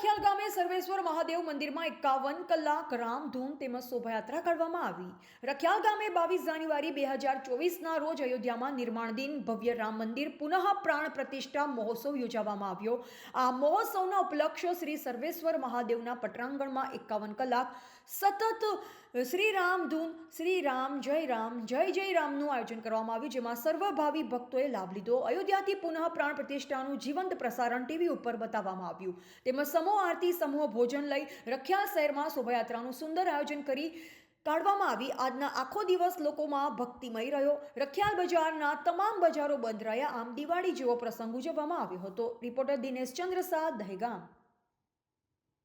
ખ્યાલ મહાદેવ મંદિરમાં એકાવન કલાક રામધૂન તેમજ શોભાયાત્રા કરવામાં આવી. રખિયાલ ગામે બાવીસ જાન્યુઆરી બે હજાર ચોવીસના રોજ અયોધ્યામાં નિર્માણદિન ભવ્ય રામ મંદિર પુનઃ પ્રાણ પ્રતિષ્ઠા મહોત્સવ યોજવામાં આવ્યો. આ મહોત્સવના ઉપલક્ષ્ય શ્રી સર્વેશ્વર મહાદેવના પટરાંગણમાં એકાવન કલાક સતત શ્રી રામ ધૂન શ્રી રામ, જય રામ, જય જય રામનું આયોજન કરવામાં આવ્યું, જેમાં સર્વભાવી ભક્તોએ લાભ લીધો. અયોધ્યાથી પુનઃ પ્રાણ પ્રતિષ્ઠાનું જીવંત પ્રસારણ ટીવી ઉપર બતાવવામાં આવ્યું. તેમજ સમૂહ આરતી સમૂહ ભોજન લઈ રખિયાલ શહેરમાં શોભાયાત્રાનું સુંદર આયોજન કરી કાઢવામાં આવી. આજના આખો દિવસ લોકોમાં ભક્તિમય રહ્યો. રખિયાલ બજારના તમામ બજારો બંધ રહ્યા. આમ દિવાળી જેવો પ્રસંગ ઉજવવામાં આવ્યો હતો. રિપોર્ટર દિનેશ ચંદ્ર શાહ, દહેગામ.